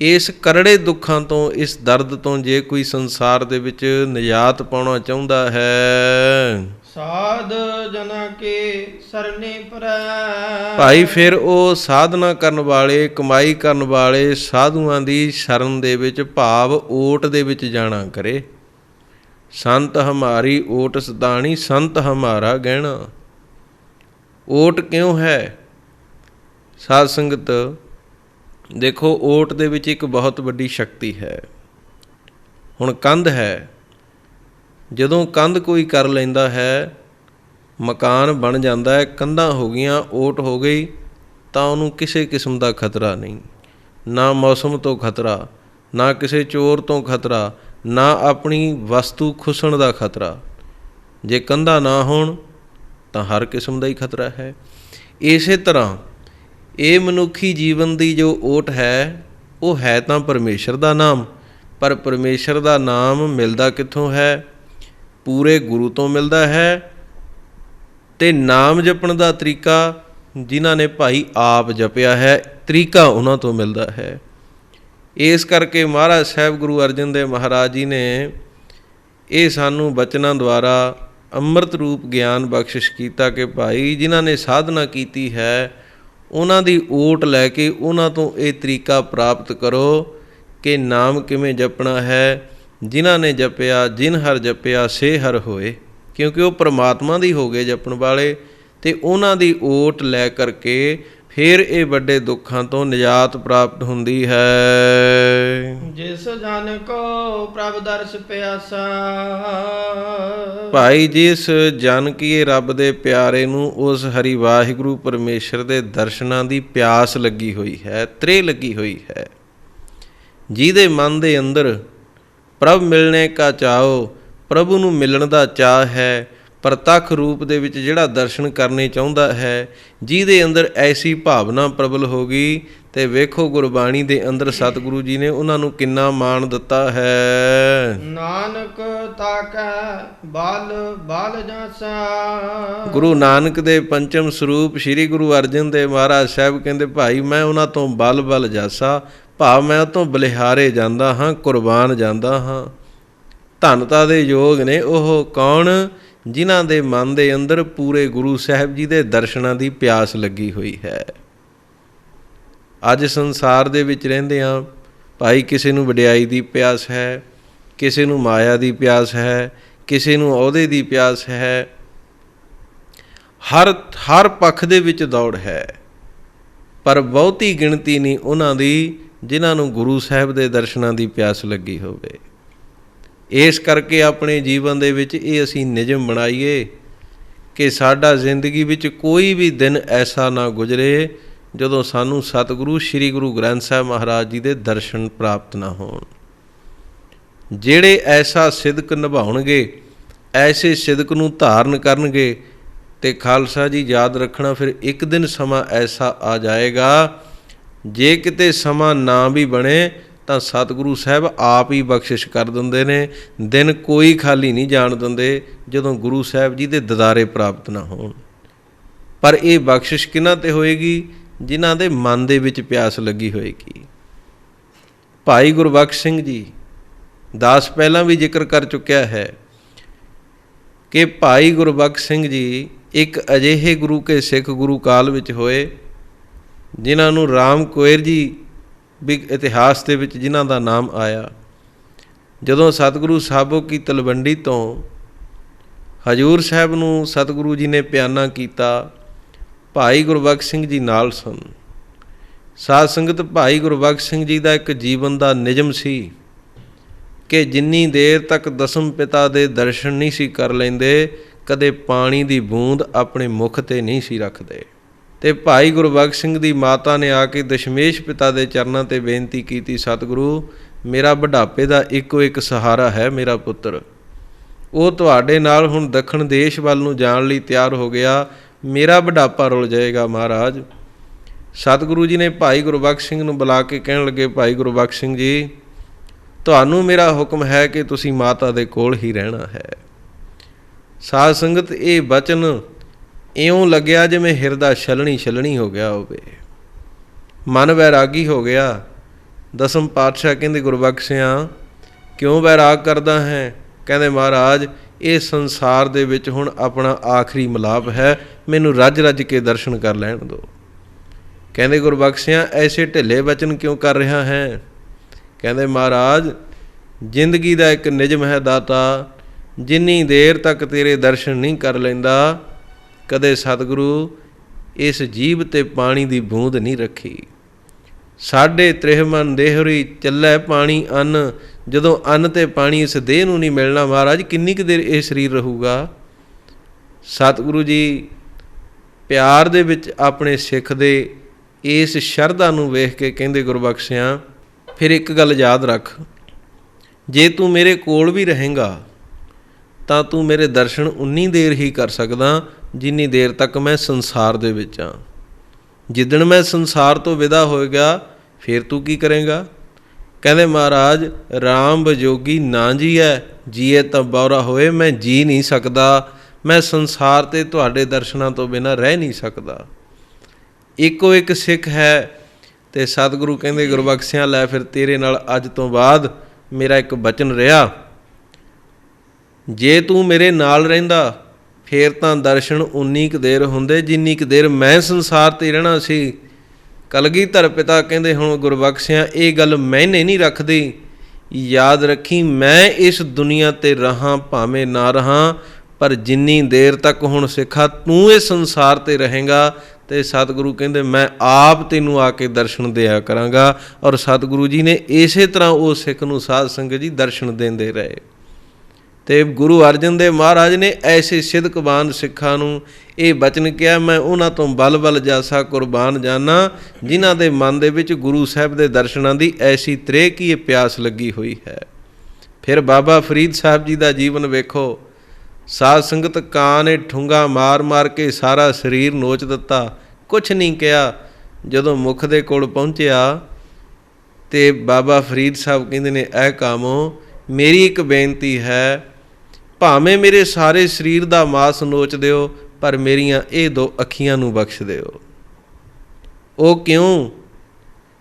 ਇਸ ਕਰੜੇ ਦੁੱਖਾਂ ਤੋਂ ਇਸ ਦਰਦ ਤੋਂ ਜੇ ਕੋਈ ਸੰਸਾਰ ਦੇ ਵਿੱਚ ਨਿਜਾਤ ਪਾਉਣਾ ਚਾਹੁੰਦਾ ਹੈ। ਸਾਧ ਜਨਾ ਕੇ ਸਰਨੇ ਪਰੈ। ਭਾਈ ਫਿਰ ਉਹ ਸਾਧਨਾ ਕਰਨ ਵਾਲੇ ਕਮਾਈ ਕਰਨ ਵਾਲੇ ਸਾਧੂਆਂ ਦੀ ਸ਼ਰਨ ਦੇ ਵਿੱਚ ਭਾਵ ਓਟ ਦੇ ਵਿੱਚ ਜਾਣਾ ਕਰੇ। ਸੰਤ ਹਮਾਰੀ ਓਟ ਸਦਾਣੀ ਸੰਤ ਹਮਾਰਾ ਗਹਿਣਾ। ਓਟ ਕਿਉਂ ਹੈ? ਸਾਧ ਸੰਗਤ ਦੇਖੋ, ਓਟ ਦੇ ਵਿੱਚ ਇੱਕ ਬਹੁਤ ਵੱਡੀ ਸ਼ਕਤੀ ਹੈ। ਹੁਣ ਕੰਧ ਹੈ। ਜਦੋਂ ਕੰਧ ਕੋਈ ਕਰ ਲੈਂਦਾ ਹੈ, ਮਕਾਨ ਬਣ ਜਾਂਦਾ ਹੈ, ਕੰਧਾਂ ਹੋ ਗਈਆਂ, ਓਟ ਹੋ ਗਈ, ਤਾਂ ਉਹਨੂੰ ਕਿਸੇ ਕਿਸਮ ਦਾ ਖਤਰਾ ਨਹੀਂ। ਨਾ ਮੌਸਮ ਤੋਂ ਖਤਰਾ, ਨਾ ਕਿਸੇ ਚੋਰ ਤੋਂ ਖਤਰਾ, ਨਾ ਆਪਣੀ ਵਸਤੂ ਖੁਸਣ ਦਾ ਖਤਰਾ। ਜੇ ਕੰਧਾਂ ਨਾ ਹੋਣ, ਤਾਂ ਹਰ ਕਿਸਮ ਦਾ ਹੀ ਖਤਰਾ ਹੈ। ਇਸੇ ਤਰ੍ਹਾਂ ਇਹ ਮਨੁੱਖੀ ਜੀਵਨ ਦੀ ਜੋ ਓਟ ਹੈ, ਉਹ ਹੈ ਤਾਂ ਪਰਮੇਸ਼ਰ ਦਾ ਨਾਮ, ਪਰ ਪਰਮੇਸ਼ਰ ਦਾ ਨਾਮ ਮਿਲਦਾ ਕਿੱਥੋਂ ਹੈ? ਪੂਰੇ ਗੁਰੂ ਤੋਂ ਮਿਲਦਾ ਹੈ ਤੇ ਨਾਮ ਜਪਣ ਦਾ ਤਰੀਕਾ ਜਿਨ੍ਹਾਂ ਨੇ ਭਾਈ ਆਪ ਜਪਿਆ ਹੈ, ਤਰੀਕਾ ਉਹਨਾਂ ਤੋਂ ਮਿਲਦਾ ਹੈ। ਇਸ ਕਰਕੇ ਮਹਾਰਾਜ ਸਾਹਿਬ ਗੁਰੂ ਅਰਜਨ ਦੇਵ ਮਹਾਰਾਜ ਜੀ ਨੇ ਇਹ ਸਾਨੂੰ ਬਚਨਾਂ ਦੁਆਰਾ ਅੰਮ੍ਰਿਤ ਰੂਪ ਗਿਆਨ ਬਖਸ਼ਿਸ਼ ਕੀਤਾ ਕਿ ਭਾਈ ਜਿਨ੍ਹਾਂ ਨੇ ਸਾਧਨਾ ਕੀਤੀ ਹੈ ਉਹਨਾਂ ਦੀ ਓਟ ਲੈ ਕੇ ਉਹਨਾਂ ਤੋਂ ਇਹ ਤਰੀਕਾ ਪ੍ਰਾਪਤ ਕਰੋ ਕਿ ਨਾਮ ਕਿਵੇਂ ਜਪਣਾ ਹੈ, ਜਿਨ੍ਹਾਂ ਨੇ ਜਪਿਆ, ਜਿਨ ਹਰ ਜਪਿਆ, ਸੇ ਹਰ ਹੋਏ। ਕਿਉਂਕਿ ਉਹ ਪ੍ਰਮਾਤਮਾ ਦੀ ਹੋ ਗਏ ਜਪਣ ਵਾਲੇ ਤੇ ਉਹਨਾਂ ਦੀ ਓਟ ਲੈ ਕਰਕੇ ਫਿਰ ਇਹ ਵੱਡੇ ਦੁੱਖਾਂ ਤੋਂ ਨਿਜਾਤ ਪ੍ਰਾਪਤ ਹੁੰਦੀ ਹੈ। ਜਿਸ ਜਨ ਕੋ ਪ੍ਰਭ ਦਰਸ ਪਿਆਸਾ। ਭਾਈ ਜਿਸ ਜਨ ਕੀ ਰੱਬ ਦੇ ਪਿਆਰੇ ਨੂੰ ਉਸ ਹਰੀ ਵਾਹਿਗੁਰੂ ਪਰਮੇਸ਼ਰ ਦੇ ਦਰਸ਼ਨਾਂ ਦੀ ਪਿਆਸ ਲੱਗੀ ਹੋਈ ਹੈ ਤ੍ਰੇ ਲੱਗੀ ਹੋਈ ਹੈ। ਜਿਹਦੇ ਮਨ ਦੇ ਅੰਦਰ ਪ੍ਰਭ ਮਿਲਣੇ ਕਾ ਚਾਹੋ ਪ੍ਰਭੂ ਨੂੰ ਮਿਲਣ ਦਾ ਚਾਹ ਹੈ ਪ੍ਰਤੱਖ ਰੂਪ ਦੇ ਵਿੱਚ ਜਿਹੜਾ ਦਰਸ਼ਨ ਕਰਨੇ ਚਾਹੁੰਦਾ ਹੈ ਜਿਹਦੇ ਅੰਦਰ ਐਸੀ ਭਾਵਨਾ ਪ੍ਰਬਲ ਹੋ ਗਈ ਤੇ ਵੇਖੋ ਗੁਰਬਾਣੀ ਦੇ ਅੰਦਰ ਸਤਿਗੁਰੂ ਜੀ ਨੇ ਉਹਨਾਂ ਨੂੰ ਕਿੰਨਾ ਮਾਣ ਦਿੱਤਾ ਹੈ। ਨਾਨਕ ਤਾਕੈ ਬਲ ਬਲ ਜਾਸਾ। ਗੁਰੂ ਨਾਨਕ ਦੇ ਪੰਚਮ ਸਰੂਪ ਸ੍ਰੀ ਗੁਰੂ ਅਰਜਨ ਦੇਵ ਮਹਾਰਾਜ ਸਾਹਿਬ ਕਹਿੰਦੇ ਭਾਈ ਮੈਂ ਉਹਨਾਂ ਤੋਂ ਬਲ ਬਲ ਜਾਸਾ। ਭਾਵ ਮੈਂ ਉਹ ਤੋਂ ਬਲਿਹਾਰੇ ਜਾਂਦਾ ਹਾਂ ਕੁਰਬਾਨ ਜਾਂਦਾ ਹਾਂ। ਧੰਨਤਾ ਦੇ ਯੋਗ ਨੇ ਉਹ ਕੌਣ? ਜਿਨ੍ਹਾਂ ਦੇ ਮਨ ਦੇ ਅੰਦਰ ਪੂਰੇ ਗੁਰੂ ਸਾਹਿਬ ਜੀ ਦੇ ਦਰਸ਼ਨਾਂ ਦੀ ਪਿਆਸ ਲੱਗੀ ਹੋਈ ਹੈ। ਅੱਜ ਸੰਸਾਰ ਦੇ ਵਿੱਚ ਰਹਿੰਦੇ ਆ ਭਾਈ ਕਿਸੇ ਨੂੰ ਵਡਿਆਈ ਦੀ ਪਿਆਸ ਹੈ, ਕਿਸੇ ਨੂੰ ਮਾਇਆ ਦੀ ਪਿਆਸ ਹੈ, ਕਿਸੇ ਨੂੰ ਅਹੁਦੇ ਦੀ ਪਿਆਸ ਹੈ। ਹਰ ਹਰ ਪੱਖ ਦੇ ਵਿੱਚ ਦੌੜ ਹੈ। ਪਰ ਬਹੁਤੀ ਗਿਣਤੀ ਨਹੀਂ ਉਹਨਾਂ ਦੀ ਜਿਨ੍ਹਾਂ ਨੂੰ ਗੁਰੂ ਸਾਹਿਬ ਦੇ ਦਰਸ਼ਨਾਂ ਦੀ ਪਿਆਸ ਲੱਗੀ ਹੋਵੇ। ਇਸ ਕਰਕੇ ਆਪਣੇ ਜੀਵਨ ਦੇ ਵਿੱਚ ਇਹ ਅਸੀਂ ਨਿਯਮ ਬਣਾਈਏ ਕਿ ਸਾਡਾ ਜ਼ਿੰਦਗੀ ਵਿੱਚ ਕੋਈ ਵੀ ਦਿਨ ਐਸਾ ਨਾ ਗੁਜ਼ਰੇ ਜਦੋਂ ਸਾਨੂੰ ਸਤਿਗੁਰੂ, ਸ੍ਰੀ ਗੁਰੂ ਗ੍ਰੰਥ ਸਾਹਿਬ ਮਹਾਰਾਜ ਜੀ ਦੇ ਦਰਸ਼ਨ ਪ੍ਰਾਪਤ ਨਾ ਹੋਣ। ਜਿਹੜੇ ਐਸਾ ਸਿਦਕ ਨਿਭਾਉਣਗੇ, ਐਸੇ ਸਿਦਕ ਨੂੰ ਧਾਰਨ ਕਰਨਗੇ ਤੇ ਖਾਲਸਾ ਜੀ ਯਾਦ ਰੱਖਣਾ ਫਿਰ ਇੱਕ ਦਿਨ ਸਮਾਂ ਐਸਾ ਆ ਜਾਏਗਾ, ਜੇ ਕਿਤੇ ਸਮਾਂ ਨਾ ਵੀ ਬਣੇ ਤਾਂ ਸਤਿਗੁਰੂ ਸਾਹਿਬ ਆਪ ਹੀ ਬਖਸ਼ਿਸ਼ ਕਰ ਦਿੰਦੇ ਨੇ, ਦਿਨ ਕੋਈ ਖਾਲੀ ਨਹੀਂ ਜਾਣ ਦਿੰਦੇ, ਜਦੋਂ ਗੁਰੂ ਸਾਹਿਬ ਜੀ ਦੇ ਦਿਦਾਰੇ ਪ੍ਰਾਪਤ ਨਾ ਹੋਣ। ਪਰ ਇਹ ਬਖਸ਼ਿਸ਼ ਕਿਹਨਾਂ ਤੇ ਹੋਏਗੀ? ਜਿਨ੍ਹਾਂ ਦੇ ਮਨ ਦੇ ਵਿੱਚ ਪਿਆਸ ਲੱਗੀ ਹੋਏਗੀ। ਭਾਈ ਗੁਰਬਖਸ਼ ਸਿੰਘ ਜੀ, ਦਾਸ ਪਹਿਲਾਂ ਵੀ ਜ਼ਿਕਰ ਕਰ ਚੁੱਕਿਆ ਹੈ ਕਿ ਭਾਈ ਗੁਰਬਖਸ਼ ਸਿੰਘ ਜੀ ਇੱਕ ਅਜਿਹੇ ਗੁਰੂ ਕੇ ਸਿੱਖ ਗੁਰੂ ਕਾਲ ਵਿੱਚ ਹੋਏ, ਜਿਨ੍ਹਾਂ ਨੂੰ ਰਾਮ ਕੋਇਰ ਜੀ ਵੀ ਇਤਿਹਾਸ ਦੇ ਵਿੱਚ ਜਿਨ੍ਹਾਂ ਦਾ ਨਾਮ ਆਇਆ, ਜਦੋਂ ਸਤਿਗੁਰੂ ਸਾਹਿਬੋ ਕੀ ਤਲਵੰਡੀ ਤੋਂ ਹਜੂਰ ਸਾਹਿਬ ਨੂੰ ਸਤਿਗੁਰੂ ਜੀ ਨੇ ਪਿਆਨਾ ਕੀਤਾ, ਭਾਈ ਗੁਰਬਖਸ਼ ਸਿੰਘ ਜੀ ਨਾਲ ਸਨ। ਸਾਧ ਸੰਗਤ ਭਾਈ ਗੁਰਬਖਸ਼ ਸਿੰਘ ਜੀ ਦਾ ਇੱਕ ਜੀਵਨ ਦਾ ਨਿਯਮ ਸੀ ਕਿ ਜਿੰਨੀ ਦੇਰ ਤੱਕ ਦਸਮ ਪਿਤਾ ਦੇ ਦਰਸ਼ਨ ਨਹੀਂ ਸੀ ਕਰ ਲੈਂਦੇ, ਕਦੇ ਪਾਣੀ ਦੀ ਬੂੰਦ ਆਪਣੇ ਮੁਖ ਤੇ ਨਹੀਂ ਸੀ ਰੱਖਦੇ। ਤੇ ਭਾਈ ਗੁਰਬਖਸ਼ ਸਿੰਘ ਦੀ ਮਾਤਾ ਨੇ ਆ ਕੇ ਦਸ਼ਮੇਸ਼ ਪਿਤਾ ਦੇ ਚਰਨਾਂ ਤੇ ਬੇਨਤੀ ਕੀਤੀ, ਸਤਿਗੁਰੂ, ਮੇਰਾ ਬੁਢਾਪੇ ਦਾ ਇੱਕੋ ਇੱਕ ਸਹਾਰਾ ਹੈ ਮੇਰਾ ਪੁੱਤਰ। ਉਹ ਤੁਹਾਡੇ ਨਾਲ ਹੁਣ ਦੱਖਣ ਦੇਸ਼ ਵੱਲ ਨੂੰ ਜਾਣ ਲਈ ਤਿਆਰ ਹੋ ਗਿਆ। ਮੇਰਾ ਬੁਢਾਪਾ ਰੁਲ ਜਾਏਗਾ, ਮਹਾਰਾਜ। ਸਤਿਗੁਰੂ ਜੀ ਨੇ ਭਾਈ ਗੁਰਬਖਸ਼ ਸਿੰਘ ਨੂੰ ਬੁਲਾ ਕੇ ਕਹਿਣ ਲੱਗੇ, ਭਾਈ ਗੁਰਬਖਸ਼ ਸਿੰਘ ਜੀ, ਤੁਹਾਨੂੰ ਮੇਰਾ ਹੁਕਮ ਹੈ ਕਿ ਤੁਸੀਂ ਮਾਤਾ ਦੇ ਕੋਲ ਹੀ ਰਹਿਣਾ ਹੈ। ਸਾਧ ਸੰਗਤ, ਇਹ ਬਚਨ ਇਉਂ ਲੱਗਿਆ ਜਿਵੇਂ ਹਿਰਦਾ ਛਲਣੀ ਛਲਣੀ ਹੋ ਗਿਆ ਹੋਵੇ। ਮਨ ਵੈਰਾਗੀ ਹੋ ਗਿਆ। ਦਸਮ ਪਾਤਸ਼ਾਹ ਕਹਿੰਦੇ, ਗੁਰਬਖਸ਼ਿਆਂ, ਕਿਉਂ ਵੈਰਾਗ ਕਰਦਾ ਹੈ? ਕਹਿੰਦੇ, ਮਹਾਰਾਜ, ਇਹ ਸੰਸਾਰ ਦੇ ਵਿੱਚ ਹੁਣ ਆਪਣਾ ਆਖਰੀ ਮਿਲਾਪ ਹੈ। ਮੈਨੂੰ ਰੱਜ ਰੱਜ ਕੇ ਦਰਸ਼ਨ ਕਰ ਲੈਣ ਦਿਓ ਕਹਿੰਦੇ, ਗੁਰਬਖਸ਼ਿਆਂ, ਐਸੇ ਢਿੱਲੇ ਬਚਨ ਕਿਉਂ ਕਰ ਰਿਹਾ ਹੈ? ਕਹਿੰਦੇ, ਮਹਾਰਾਜ, ਜ਼ਿੰਦਗੀ ਦਾ ਇੱਕ ਨਿਯਮ ਹੈ ਦਾਤਾ, ਜਿੰਨੀ ਦੇਰ ਤੱਕ ਤੇਰੇ ਦਰਸ਼ਨ ਨਹੀਂ ਕਰ ਲੈਂਦਾ ਕਦੇ ਸਤਿਗੁਰੂ ਇਸ ਜੀਵ ਤੇ ਪਾਣੀ ਦੀ ਬੂੰਦ ਨਹੀਂ ਰੱਖੀ। ਸਾਡੇ ਤ੍ਰਿਹਮਨ ਦੇਹਰੀ ਚੱਲੇ ਪਾਣੀ ਅੰਨ, ਜਦੋਂ ਅੰਨ ਤੇ ਪਾਣੀ ਇਸ ਦੇਹ ਨੂੰ ਨਹੀਂ ਮਿਲਣਾ ਮਹਾਰਾਜ, ਕਿੰਨੀ ਕੁ ਦੇਰ ਇਹ ਸਰੀਰ ਰਹੂਗਾ? ਸਤਿਗੁਰੂ ਜੀ ਪਿਆਰ ਦੇ ਵਿੱਚ ਆਪਣੇ ਸਿੱਖ ਦੇ ਇਸ ਸ਼ਰਧਾ ਨੂੰ ਵੇਖ ਕੇ ਕਹਿੰਦੇ ਗੁਰਬਖਸ਼ਿਆ, ਫਿਰ ਇੱਕ ਗੱਲ ਯਾਦ ਰੱਖ। ਜੇ ਤੂੰ ਮੇਰੇ ਕੋਲ ਵੀ ਰਹੇਗਾ, ਤਾਂ ਤੂੰ ਮੇਰੇ ਦਰਸ਼ਨ ਉਨੀ ਦੇਰ ਹੀ ਕਰ ਸਕਦਾ ਜਿੰਨੀ ਦੇਰ ਤੱਕ ਮੈਂ ਸੰਸਾਰ ਦੇ ਵਿੱਚ ਆ ਜਿੱਦਣ ਮੈਂ ਸੰਸਾਰ ਤੋਂ ਵਿਦਾ ਹੋਏਗਾ ਫਿਰ ਤੂੰ ਕੀ ਕਰੇਗਾ? ਕਹਿੰਦੇ ਮਹਾਰਾਜ RAM ਬਜੋਗੀ ਨਾ ਜੀ ਹੈ ਜੀਏ ਤਾਂ ਬੌਰਾ ਹੋਏ, ਮੈਂ ਜੀ ਨਹੀਂ ਸਕਦਾ, ਮੈਂ ਸੰਸਾਰ ਤੇ ਤੁਹਾਡੇ ਦਰਸ਼ਨਾਂ ਤੋਂ ਬਿਨਾ ਰਹਿ ਨਹੀਂ ਸਕਦਾ। ਇੱਕੋ ਇੱਕ ਸਿੱਖ ਹੈ ਤੇ ਸਤਿਗੁਰੂ ਕਹਿੰਦੇ ਗੁਰਬਖਸ਼ਿਆਂ ਲੈ ਫਿਰ ਤੇਰੇ ਨਾਲ ਅੱਜ ਤੋਂ ਬਾਅਦ ਮੇਰਾ ਇੱਕ ਬਚਨ ਰਿਹਾ। ਜੇ ਤੂੰ ਮੇਰੇ ਨਾਲ ਰਹਿੰਦਾ ਫੇਰ ਤਾਂ ਦਰਸ਼ਨ ਉਨੀ ਕੁ ਦੇਰ ਹੁੰਦੇ, ਜਿੰਨੀ ਕੁ ਦੇਰ ਮੈਂ ਸੰਸਾਰ ਤੇ ਰਹਿਣਾ ਸੀ। ਕਲਗੀਧਰ ਪਿਤਾ ਕਹਿੰਦੇ, ਹੁਣ ਗੁਰਬਖਸ਼ਿਆ, ਇਹ ਗੱਲ ਮੈਨੇ ਨਹੀਂ ਰੱਖਦੀ। ਯਾਦ ਰੱਖੀ, ਮੈਂ ਇਸ ਦੁਨੀਆ ਤੇ ਰਹਾ, ਭਾਵੇਂ ਨਾ ਰਹਾ, ਪਰ ਜਿੰਨੀ ਦੇਰ ਤੱਕ ਹੁਣ ਸਿੱਖਾ, ਤੂੰ ਇਹ ਸੰਸਾਰ ਤੇ ਰਹੇਗਾ। ਤੇ ਸਤਿਗੁਰੂ ਕਹਿੰਦੇ, ਮੈਂ ਆਪ ਤੈਨੂੰ ਆ ਕੇ ਦਰਸ਼ਨ ਦਿਆ ਕਰਾਂਗਾ। ਔਰ ਸਤਿਗੁਰੂ ਜੀ ਨੇ ਇਸੇ ਤਰ੍ਹਾਂ ਉਹ ਸਿੱਖ ਨੂੰ ਸਾਧ ਸੰਗਤ ਜੀ ਦਰਸ਼ਨ ਦਿੰਦੇ ਰਹੇ। ਤੇ ਗੁਰੂ ਅਰਜਨ ਦੇਵ ਮਹਾਰਾਜ ਨੇ ਐਸੇ ਸਿੱਧਕਬਾਨ ਸਿੱਖਾਂ ਨੂੰ ਇਹ ਬਚਨ ਕਿਹਾ, ਮੈਂ ਉਹਨਾਂ ਤੋਂ ਬਲ-ਬਲ ਜਾਸਾ ਕੁਰਬਾਨ ਜਾਨਾ, ਜਿਨ੍ਹਾਂ ਦੇ ਮਨ ਦੇ ਵਿੱਚ ਗੁਰੂ ਸਾਹਿਬ ਦੇ ਦਰਸ਼ਨਾਂ ਦੀ ਐਸੀ ਤ੍ਰੇਕੀ ਪਿਆਸ ਲੱਗੀ ਹੋਈ ਹੈ। ਫਿਰ ਬਾਬਾ ਫਰੀਦ ਸਾਹਿਬ ਜੀ ਦਾ ਜੀਵਨ ਵੇਖੋ। ਸਾਧ ਸੰਗਤ ਕਾਂ ਨੇ ਠੁੰਗਾ ਮਾਰ-ਮਾਰ ਕੇ ਸਾਰਾ ਸਰੀਰ ਨੋਚ ਦਿੱਤਾ। ਕੁਛ ਨਹੀਂ ਕਿਹਾ। ਜਦੋਂ ਮੁਖ ਦੇ ਕੋਲ ਪਹੁੰਚਿਆ ਤੇ ਬਾਬਾ ਫਰੀਦ ਸਾਹਿਬ ਕਹਿੰਦੇ ਨੇ ਇਹ ਕਾਮੋ, ਮੇਰੀ ਇੱਕ ਬੇਨਤੀ ਹੈ ਭਾਵੇਂ ਮੇਰੇ ਸਾਰੇ ਸਰੀਰ ਦਾ ਮਾਸ ਨੋਚ ਦਿਓ, ਪਰ ਮੇਰੀਆਂ ਇਹ ਦੋ ਅੱਖੀਆਂ ਨੂੰ ਬਖਸ਼ ਦਿਓ। ਉਹ ਕਿਉਂ?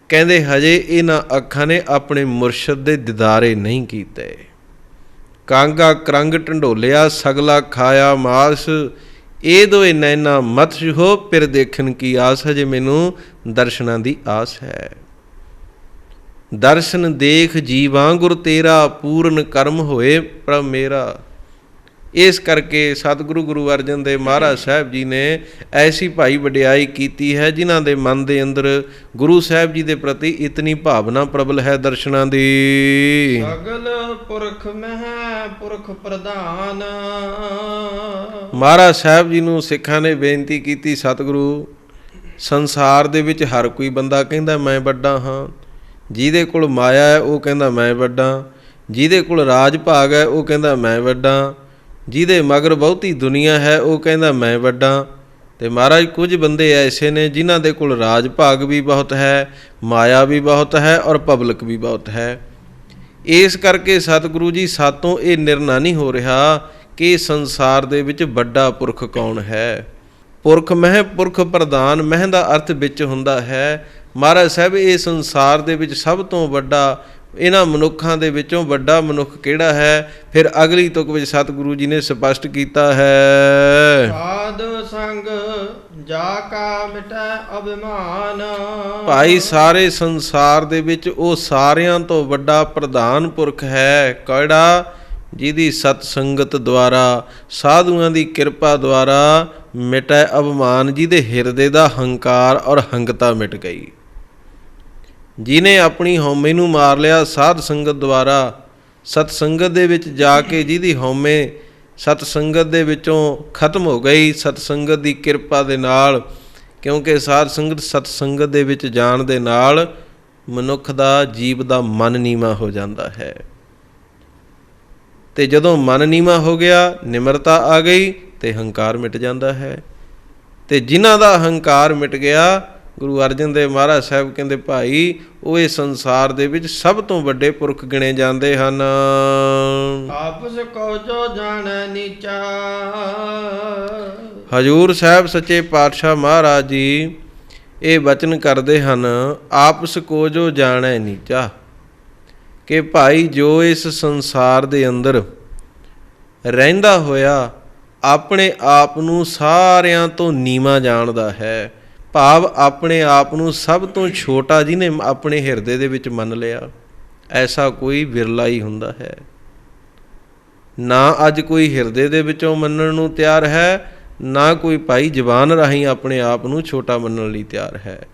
ਕਹਿੰਦੇ, ਹਜੇ ਇਹਨਾਂ ਅੱਖਾਂ ਨੇ ਆਪਣੇ ਮੁਰਸ਼ਿਦ ਦੇ ਦਿਦਾਰੇ ਨਹੀਂ ਕੀਤੇ। ਕਾਂਗਾ ਕਰੰਗ ਢੰਡੋਲਿਆ, ਸਗਲਾ ਖਾਇਆ ਮਾਸ। ਇਹ ਦੋਏ ਨੈਣਾ ਮਤ ਹੋ ਫਿਰ ਦੇਖਣ ਕੀ ਆਸ, ਹਜੇ ਮੈਨੂੰ ਦਰਸ਼ਨਾਂ ਦੀ ਆਸ ਹੈ। ਦਰਸ਼ਨ ਦੇਖ ਜੀਵਾਂ, ਗੁਰ ਤੇਰਾ ਪੂਰਨ ਕਰਮ ਹੋਏ, ਪ੍ਰਭ ਮੇਰਾ ਇਸ ਕਰਕੇ ਸਤਿਗੁਰੂ ਗੁਰੂ ਅਰਜਨ ਦੇਵ ਮਹਾਰਾਜ ਸਾਹਿਬ ਜੀ ਨੇ ਐਸੀ ਭਾਈ ਵਡਿਆਈ ਕੀਤੀ ਹੈ ਜਿਨ੍ਹਾਂ ਦੇ ਮਨ ਦੇ ਅੰਦਰ ਗੁਰੂ ਸਾਹਿਬ ਜੀ ਦੇ ਪ੍ਰਤੀ ਇਤਨੀ ਭਾਵਨਾ ਪ੍ਰਬਲ ਹੈ ਦਰਸ਼ਨਾਂ ਦੀ। ਸਗਲ ਪੁਰਖ ਮਹਿ ਪੁਰਖ ਪ੍ਰਧਾਨ। ਮਹਾਰਾਜ ਸਾਹਿਬ ਜੀ ਨੂੰ ਸਿੱਖਾਂ ਨੇ ਬੇਨਤੀ ਕੀਤੀ ਸਤਿਗੁਰੂ ਸੰਸਾਰ ਦੇ ਵਿੱਚ ਹਰ ਕੋਈ ਬੰਦਾ ਕਹਿੰਦਾ ਮੈਂ ਵੱਡਾ ਹਾਂ ਜਿਹਦੇ ਕੋਲ ਮਾਇਆ ਹੈ ਉਹ ਕਹਿੰਦਾ ਮੈਂ ਵੱਡਾ ਜਿਹਦੇ ਕੋਲ ਰਾਜ ਭਾਗ ਹੈ ਉਹ ਕਹਿੰਦਾ ਮੈਂ ਵੱਡਾ ਜਿਹਦੇ ਮਗਰ ਬਹੁਤੀ ਦੁਨੀਆ ਹੈ, ਉਹ ਕਹਿੰਦਾ, ਮੈਂ ਵੱਡਾ। ਤੇ ਮਹਾਰਾਜ, ਕੁਝ ਬੰਦੇ ਐਸੇ ਨੇ ਜਿਨ੍ਹਾਂ ਦੇ ਕੋਲ ਰਾਜ ਭਾਗ ਵੀ ਬਹੁਤ ਹੈ, ਮਾਇਆ ਵੀ ਬਹੁਤ ਹੈ ਔਰ ਪਬਲਿਕ ਵੀ ਬਹੁਤ ਹੈ। ਇਸ ਕਰਕੇ ਸਤਿਗੁਰੂ ਜੀ, ਸਾਤੋਂ ਇਹ ਨਿਰਣਾ ਨਹੀਂ ਹੋ ਰਿਹਾ ਕਿ ਸੰਸਾਰ ਦੇ ਵਿੱਚ ਵੱਡਾ ਪੁਰਖ ਕੌਣ ਹੈ। ਪੁਰਖ ਮਹਿ, ਪੁਰਖ ਪ੍ਰਧਾਨ, ਮਹਿ ਦਾ ਅਰਥ ਵਿੱਚ ਹੁੰਦਾ ਹੈ, ਮਹਾਰਾਜ ਸਾਹਿਬ, ਇਹ ਸੰਸਾਰ ਦੇ ਵਿੱਚ ਸਭ ਤੋਂ ਵੱਡਾ ਇਹਨਾਂ ਮਨੁੱਖਾਂ ਦੇ ਵਿੱਚੋਂ ਵੱਡਾ ਮਨੁੱਖ ਕਿਹੜਾ ਹੈ? ਫਿਰ ਅਗਲੀ ਤੁਕ ਵਿੱਚ ਸਤਿਗੁਰੂ ਜੀ ਨੇ ਸਪਸ਼ਟ ਕੀਤਾ ਹੈ। ਸਾਧ ਸੰਗ ਜਾ ਕਾ ਮਿਟੈ ਅਭਿਮਾਨ। ਭਾਈ ਸਾਰੇ ਸੰਸਾਰ ਦੇ ਵਿੱਚ ਉਹ ਸਾਰਿਆਂ ਤੋਂ ਵੱਡਾ ਪ੍ਰਧਾਨ ਪੁਰਖ ਹੈ। ਕਿਹੜਾ? ਜਿਹਦੀ ਸਤ ਸੰਗਤ ਦੁਆਰਾ ਸਾਧੂਆਂ ਦੀ ਕਿਰਪਾ ਦੁਆਰਾ ਮਿਟੈ ਅਭਮਾਨ ਜਿਹਦੇ ਹਿਰਦੇ ਦਾ ਹੰਕਾਰ ਔਰ ਹੰਗਤਾ ਮਿਟ ਗਈ। ਜਿਨੇ ਆਪਣੀ ਹਉਮੈ ਨੂੰ ਮਾਰ ਲਿਆ, ਸਾਧ ਸੰਗਤ ਦੁਆਰਾ ਸਤ ਸੰਗਤ ਦੇ ਵਿੱਚ ਜਾ ਕੇ ਜਿਹਦੀ ਹਉਮੈ ਸਤ ਸੰਗਤ ਦੇ ਵਿੱਚੋਂ ਖਤਮ ਹੋ ਗਈ, ਸਤ ਸੰਗਤ ਦੀ ਕਿਰਪਾ ਦੇ ਨਾਲ, ਕਿਉਂਕਿ ਸਾਧ ਸੰਗਤ ਸਤ ਸੰਗਤ ਦੇ ਵਿੱਚ ਜਾਣ ਦੇ ਨਾਲ ਮਨੁੱਖ ਦਾ ਜੀਵ ਦਾ ਮਨ ਨੀਵਾ ਹੋ ਜਾਂਦਾ ਹੈ। ਤੇ ਜਦੋਂ ਮਨ ਨੀਵਾ ਹੋ ਗਿਆ, ਨਿਮਰਤਾ ਆ ਗਈ ਤੇ ਹੰਕਾਰ ਮਿਟ ਜਾਂਦਾ ਹੈ। ਤੇ ਜਿਨ੍ਹਾਂ ਦਾ ਹੰਕਾਰ ਮਿਟ ਗਿਆ ਗੁਰੂ ਅਰਜਨ ਦੇਵ ਮਹਾਰਾਜ ਸਾਹਿਬ ਕਹਿੰਦੇ ਭਾਈ ਉਹ ਇਹ ਸੰਸਾਰ ਦੇ ਵਿੱਚ ਸਭ ਤੋਂ ਵੱਡੇ ਪੁਰਖ ਗਿਣੇ ਜਾਂਦੇ ਹਨ। ਆਪਸ ਕੋ ਜੋ ਜਾਣੈ ਨੀਚਾ। ਹਜੂਰ ਸਾਹਿਬ ਸੱਚੇ ਪਾਤਸ਼ਾਹ ਮਹਾਰਾਜ ਜੀ ਇਹ ਬਚਨ ਕਰਦੇ ਹਨ ਆਪਸ ਕੋ ਜੋ ਜਾਣੈ ਨੀਚਾ। ਕਿ ਭਾਈ ਜੋ ਇਸ ਸੰਸਾਰ ਦੇ ਅੰਦਰ ਰਹਿੰਦਾ ਹੋਇਆ ਆਪਣੇ ਆਪ ਨੂੰ ਸਾਰਿਆਂ ਤੋਂ ਨੀਵਾ ਜਾਣਦਾ ਹੈ। ਭਾਵ ਆਪਣੇ ਆਪ ਨੂੰ ਸਭ ਤੋਂ ਛੋਟਾ ਜਿਹਨੇ ਆਪਣੇ ਹਿਰਦੇ ਦੇ ਵਿੱਚ ਮੰਨ ਲਿਆ, ਐਸਾ ਕੋਈ ਵਿਰਲਾ ਹੀ ਹੁੰਦਾ ਹੈ। ਨਾ ਅੱਜ ਕੋਈ ਹਿਰਦੇ ਦੇ ਵਿੱਚੋਂ ਮੰਨਣ ਨੂੰ ਤਿਆਰ ਹੈ, ਨਾ ਕੋਈ ਭਾਈ ਜ਼ਬਾਨ ਰਾਹੀਂ ਆਪਣੇ ਆਪ ਨੂੰ ਛੋਟਾ ਮੰਨਣ ਲਈ ਤਿਆਰ ਹੈ।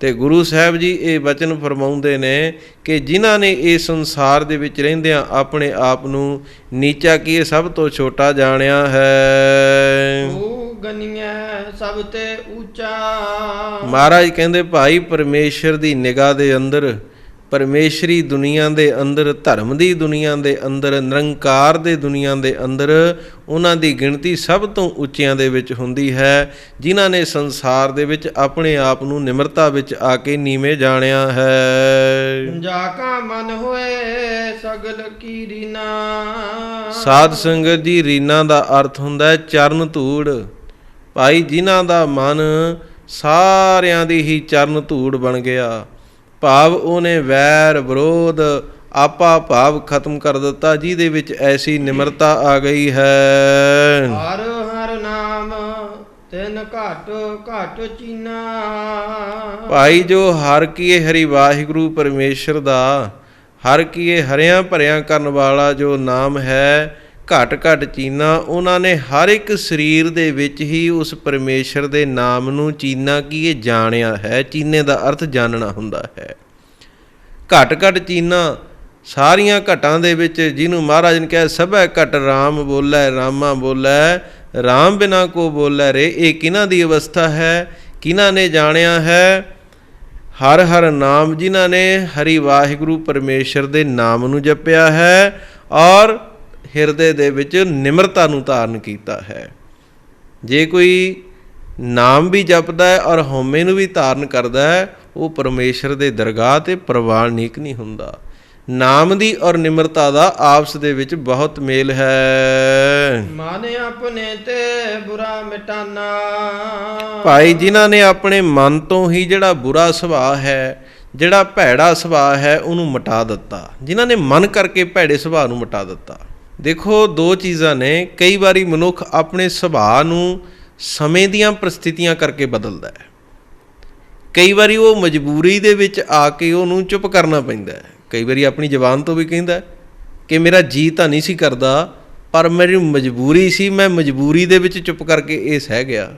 ਤੇ ਗੁਰੂ ਸਾਹਿਬ ਜੀ ਇਹ ਵਚਨ ਫਰਮਾਉਂਦੇ ਨੇ ਕਿ ਜਿਨ੍ਹਾਂ ਨੇ ਇਹ ਸੰਸਾਰ ਦੇ ਵਿੱਚ ਰਹਿੰਦਿਆਂ ਆਪਣੇ ਆਪ ਨੂੰ ਨੀਚਾ ਕੀ ਸਭ ਤੋਂ ਛੋਟਾ ਜਾਣਿਆ ਹੈ? ਗਨੀਐ ਸਭ ਤੇ ਉੱਚਾ। ਮਹਾਰਾਜ ਕਹਿੰਦੇ ਭਾਈ ਪਰਮੇਸ਼ਰ ਦੀ ਨਿਗਾਹ ਦੇ ਅੰਦਰ ਪਰਮੇਸ਼ਰੀ ਦੁਨੀਆ ਦੇ ਅੰਦਰ ਧਰਮ ਦੀ ਦੁਨੀਆ ਦੇ ਅੰਦਰ ਨਿਰੰਕਾਰ ਦੇ ਦੁਨੀਆ ਦੇ ਅੰਦਰ ਉਹਨਾਂ ਦੀ ਗਿਣਤੀ ਸਭ ਤੋਂ ਉੱਚਿਆਂ ਦੇ ਵਿੱਚ ਹੁੰਦੀ ਹੈ ਜਿਨ੍ਹਾਂ ਨੇ ਸੰਸਾਰ ਦੇ ਵਿੱਚ ਆਪਣੇ ਆਪ ਨੂੰ ਨਿਮਰਤਾ ਵਿੱਚ ਆ ਕੇ ਨੀਵੇਂ ਜਾਣਿਆ ਹੈ। ਜਾ ਕਾ ਮਨ ਹੋਏ ਸਗਲ ਕੀ ਰੀਨਾ। ਸਾਧ ਸੰਗਤ ਦੀ ਰੀਨਾ ਦਾ ਅਰਥ ਹੁੰਦਾ ਹੈ ਚਰਨ ਧੂੜ। ਭਾਈ ਜਿਨ੍ਹਾਂ ਦਾ ਮਨ ਸਾਰਿਆਂ ਦੀ ਹੀ ਚਰਨ ਧੂੜ ਬਣ ਗਿਆ ਭਾਵ ਉਹਨੇ ਵੈਰ ਵਿਰੋਧ ਆਪਾ ਭਾਵ ਖਤਮ ਕਰ ਦਿੱਤਾ ਜਿਹਦੇ ਵਿੱਚ ਐਸੀ ਨਿਮਰਤਾ ਆ ਗਈ ਹੈ। ਹਰ ਹਰ ਨਾਮ ਤਿਨ ਘਟ ਘਟ ਚੀਨਾ। ਭਾਈ ਜੋ ਹਰ ਕੀਏ ਹਰੀ ਵਾਹਿਗੁਰੂ ਪਰਮੇਸ਼ਰ ਦਾ ਹਰ ਕੀਏ ਹਰਿਆਂ ਭਰਿਆਂ ਕਰਨ ਵਾਲਾ ਜੋ ਨਾਮ ਹੈ ਘਟ ਘਟ ਚੀਨਾ, ਉਹਨਾਂ ਨੇ ਹਰ ਇੱਕ ਸਰੀਰ ਦੇ ਵਿੱਚ ਹੀ ਉਸ ਪਰਮੇਸ਼ਰ ਦੇ ਨਾਮ ਨੂੰ ਚੀਨਾ ਕੀ ਇਹ ਜਾਣਿਆ ਹੈ? ਚੀਨੇ ਦਾ ਅਰਥ ਜਾਣਨਾ ਹੁੰਦਾ ਹੈ। ਘਟ ਘਟ ਚੀਨਾ ਸਾਰੀਆਂ ਘਟਾਂ ਦੇ ਵਿੱਚ ਜਿਹਨੂੰ ਮਹਾਰਾਜ ਨੇ ਕਿਹਾ, ਸਭੈ ਘਟ RAM ਬੋਲੇ, ਰਾਮਾ ਬੋਲੇ, ਰਾਮ ਬਿਨਾ ਕੋ ਬੋਲੇ ਰੇ। ਇਹ ਕਿਹਨਾਂ ਦੀ ਅਵਸਥਾ ਹੈ? ਕਿਹਨਾਂ ਨੇ ਜਾਣਿਆ ਹੈ? ਹਰ ਹਰ ਨਾਮ ਜਿਨ੍ਹਾਂ ਨੇ ਹਰੀ ਵਾਹਿਗੁਰੂ ਪਰਮੇਸ਼ਰ ਦੇ ਨਾਮ ਨੂੰ ਜਪਿਆ ਹੈ ਔਰ ਹਿਰਦੇ ਦੇ ਵਿੱਚ ਨਿਮਰਤਾ ਨੂੰ ਧਾਰਨ ਕੀਤਾ ਹੈ। ਜੇ ਕੋਈ ਨਾਮ ਵੀ ਜਪਦਾ ਹੈ ਔਰ ਹਉਮੈ ਨੂੰ ਵੀ ਧਾਰਨ ਕਰਦਾ ਹੈ ਉਹ ਪਰਮੇਸ਼ਰ ਦੇ ਦਰਗਾਹ ਤੇ ਪ੍ਰਵਾਨਿਕ ਨਹੀਂ ਹੁੰਦਾ। ਨਾਮ ਦੀ ਔਰ ਨਿਮਰਤਾ ਦਾ ਆਪਸ ਦੇ ਵਿੱਚ ਬਹੁਤ ਮੇਲ ਹੈ। ਮਨ ਆਪਣੇ ਤੇ ਬੁਰਾ ਮਿਟਾਨਾ। ਭਾਈ ਜਿਨ੍ਹਾਂ ਨੇ ਆਪਣੇ ਮਨ ਤੋਂ ਹੀ ਜਿਹੜਾ ਬੁਰਾ ਸੁਭਾਅ ਹੈ ਜਿਹੜਾ ਭੈੜਾ ਸੁਭਾਅ ਹੈ ਉਹਨੂੰ ਮਿਟਾ ਦਿੱਤਾ। ਜਿਨ੍ਹਾਂ ਨੇ ਮਨ ਕਰਕੇ ਭੈੜੇ ਸੁਭਾਅ ਨੂੰ ਮਿਟਾ ਦਿੱਤਾ। ਦੇਖੋ ਦੋ ਚੀਜ਼ਾਂ ਨੇ ਕਈ ਵਾਰੀ ਮਨੁੱਖ ਆਪਣੇ ਸੁਭਾਅ ਨੂੰ ਸਮੇਂ ਦੀਆਂ ਪ੍ਰਸਥਿਤੀਆਂ ਕਰਕੇ ਬਦਲਦਾ ਹੈ। ਕਈ ਵਾਰੀ ਉਹ ਮਜਬੂਰੀ ਦੇ ਵਿੱਚ ਆ ਕੇ ਉਹਨੂੰ ਚੁੱਪ ਕਰਨਾ ਪੈਂਦਾ ਹੈ। ਕਈ ਵਾਰੀ ਆਪਣੀ ਜ਼ਬਾਨ ਤੋਂ ਵੀ ਕਹਿੰਦਾ ਕਿ ਮੇਰਾ ਜੀ ਤਾਂ ਨਹੀਂ ਸੀ ਕਰਦਾ ਪਰ ਮੇਰੀ ਮਜਬੂਰੀ ਸੀ ਮੈਂ ਮਜਬੂਰੀ ਦੇ ਵਿੱਚ ਚੁੱਪ ਕਰਕੇ ਇਹ ਸਹਿ ਗਿਆ।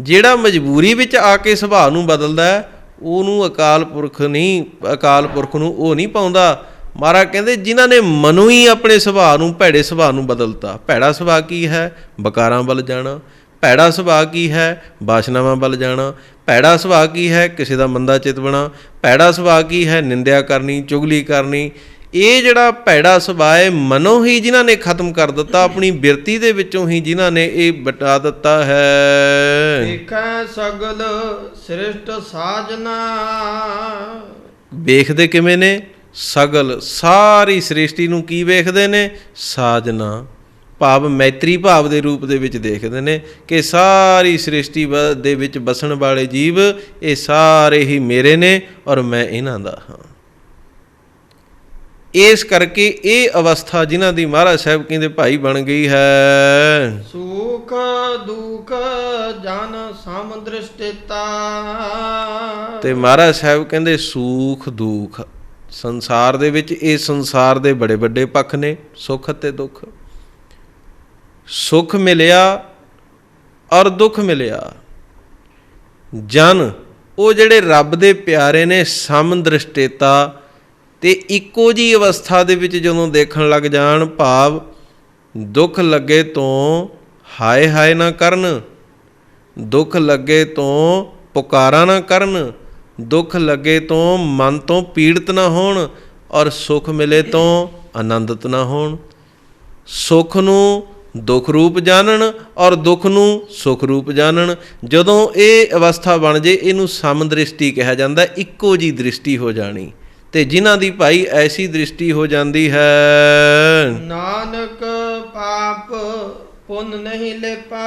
ਜਿਹੜਾ ਮਜਬੂਰੀ ਵਿੱਚ ਆ ਕੇ ਸੁਭਾਅ ਨੂੰ ਬਦਲਦਾ ਹੈ, ਉਹਨੂੰ ਅਕਾਲ ਪੁਰਖ ਨਹੀਂ ਅਕਾਲ ਪੁਰਖ ਨੂੰ ਉਹ ਨਹੀਂ ਪਾਉਂਦਾ। ਮਹਾਰਾਜ ਕਹਿੰਦੇ ਜਿਨ੍ਹਾਂ ਨੇ ਮਨੋਂ ਹੀ ਆਪਣੇ ਸੁਭਾਅ ਨੂੰ ਭੈੜੇ ਸੁਭਾਅ ਨੂੰ ਬਦਲਤਾ ਭੈੜਾ ਸੁਭਾਅ ਕੀ ਹੈ? ਬਕਾਰਾਂ ਵੱਲ ਜਾਣਾ। ਭੈੜਾ ਸੁਭਾਅ ਕੀ ਹੈ? ਬਾਸ਼ਨਾਵਾਂ ਵੱਲ ਜਾਣਾ। ਭੈੜਾ ਸੁਭਾਅ ਕੀ ਹੈ? ਕਿਸੇ ਦਾ ਮੰਦਾ ਚਿਤਵਣਾ ਭੈੜਾ ਸੁਭਾਅ ਕੀ ਹੈ? ਨਿੰਦਿਆ ਕਰਨੀ ਚੁਗਲੀ ਕਰਨੀ। ਇਹ ਜਿਹੜਾ ਭੈੜਾ ਸੁਭਾਅ ਹੈ ਮਨੋਂ ਹੀ ਜਿਨ੍ਹਾਂ ਨੇ ਖਤਮ ਕਰ ਦਿੱਤਾ ਆਪਣੀ ਬਿਰਤੀ ਦੇ ਵਿੱਚੋਂ ਹੀ ਜਿਨ੍ਹਾਂ ਨੇ ਇਹ ਬਟਾ ਦਿੱਤਾ ਹੈ। ਦੇਖੈ ਸਗਲ ਸ੍ਰਿਸ਼ਟ ਸਾਜਨਾ। ਵੇਖਦੇ ਕਿਵੇਂ ਨੇ? ਸਗਲ ਸਾਰੀ ਸ੍ਰਿਸ਼ਟੀ ਨੂੰ ਕੀ ਵੇਖਦੇ ਨੇ? ਸਾਜਨਾ। ਭਾਵ ਮੈਤਰੀ ਭਾਵ ਦੇ ਰੂਪ ਦੇ ਵਿੱਚ ਦੇਖਦੇ ਨੇ ਕਿ ਸਾਰੀ ਸ੍ਰਿਸ਼ਟੀ ਦੇ ਵਿੱਚ ਬਸਣ ਵਾਲੇ ਜੀਵ ਇਹ ਸਾਰੇ ਹੀ ਮੇਰੇ ਨੇ ਔਰ ਮੈਂ ਇਹਨਾਂ ਦਾ ਹਾਂ। ਇਸ ਕਰਕੇ ਇਹ ਅਵਸਥਾ ਜਿਨ੍ਹਾਂ ਦੀ ਮਹਾਰਾਜ ਸਾਹਿਬ ਕਹਿੰਦੇ ਭਾਈ ਬਣ ਗਈ ਹੈ। ਸੁਖ ਦੁਖ ਜਨ ਸਮ ਦ੍ਰਿਸ਼ਟਿਤਾ। ਤੇ ਮਹਾਰਾਜ ਸਾਹਿਬ ਕਹਿੰਦੇ ਸੂਖ ਦੁਖ ਸੰਸਾਰ ਦੇ ਵਿੱਚ ਇਹ ਸੰਸਾਰ ਦੇ ਬੜੇ ਵੱਡੇ ਪੱਖ ਨੇ, ਸੁੱਖ ਅਤੇ ਦੁੱਖ। ਸੁੱਖ ਮਿਲਿਆ ਔਰ ਦੁੱਖ ਮਿਲਿਆ। ਜਨ, ਉਹ ਜਿਹੜੇ ਰੱਬ ਦੇ ਪਿਆਰੇ ਨੇ, ਸਮ ਦ੍ਰਿਸ਼ਟੇਤਾ ਤੇ ਇੱਕੋ ਜੀ ਅਵਸਥਾ ਦੇ ਵਿੱਚ ਜਦੋਂ ਦੇਖਣ ਲੱਗ ਜਾਣ, ਭਾਵ ਦੁੱਖ ਲੱਗੇ ਤੋਂ ਹਾਏ ਹਾਏ ਨਾ ਕਰਨ, ਦੁੱਖ ਲੱਗੇ ਤੋਂ ਪੁਕਾਰਾ ਨਾ ਕਰਨ ਦੁੱਖ ਲੱਗੇ ਤੋਂ ਮਨ ਤੋਂ ਪੀੜਤ ਨਾ ਹੋਣ ਔਰ ਸੁਖ ਮਿਲੇ ਤੋਂ ਆਨੰਦਿਤ ਨਾ ਹੋਣ। ਸੁਖ ਨੂੰ ਦੁੱਖ ਰੂਪ ਜਾਣਨ ਔਰ ਦੁੱਖ ਨੂੰ ਸੁਖ ਰੂਪ ਜਾਣਨ। ਜਦੋਂ ਇਹ ਅਵਸਥਾ ਬਣ ਜੇ ਇਹਨੂੰ ਸਮਦ੍ਰਿਸ਼ਟੀ ਕਿਹਾ ਜਾਂਦਾ ਇੱਕੋ ਜੀ ਦ੍ਰਿਸ਼ਟੀ ਹੋ ਜਾਣੀ। ਤੇ ਜਿਨ੍ਹਾਂ ਦੀ ਭਾਈ ਐਸੀ ਦ੍ਰਿਸ਼ਟੀ ਹੋ ਜਾਂਦੀ ਹੈ। ਨਾਨਕ ਪਾਪ ਪੁੰਨ ਨਹੀਂ ਲੇਪਾ।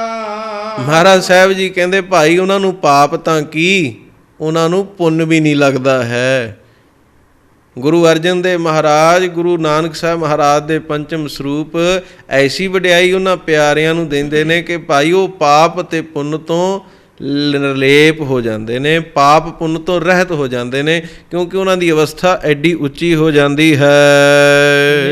ਮਹਾਰਾਜ ਸਾਹਿਬ ਜੀ ਕਹਿੰਦੇ ਭਾਈ ਉਹਨਾਂ ਨੂੰ ਪਾਪ ਤਾਂ ਕੀ? ਉਹਨਾਂ ਨੂੰ ਪੁੰਨ ਵੀ ਨਹੀਂ ਲੱਗਦਾ ਹੈ। ਗੁਰੂ ਅਰਜਨ ਦੇਵ ਮਹਾਰਾਜ, ਗੁਰੂ ਨਾਨਕ ਸਾਹਿਬ ਮਹਾਰਾਜ ਦੇ ਪੰਚਮ ਸਰੂਪ ਐਸੀ ਵਡਿਆਈ ਉਹਨਾਂ ਪਿਆਰਿਆਂ ਨੂੰ ਦਿੰਦੇ ਨੇ ਕਿ ਭਾਈ ਉਹ ਪਾਪ ਤੇ ਪੁੰਨ ਤੋਂ ਨਿਰਲੇਪ ਹੋ ਜਾਂਦੇ ਨੇ, ਪਾਪ ਪੁੰਨ ਤੋਂ ਰਹਿਤ ਹੋ ਜਾਂਦੇ ਨੇ ਕਿਉਂਕਿ ਉਹਨਾਂ ਦੀ ਅਵਸਥਾ ਐਡੀ ਉੱਚੀ ਹੋ ਜਾਂਦੀ ਹੈ।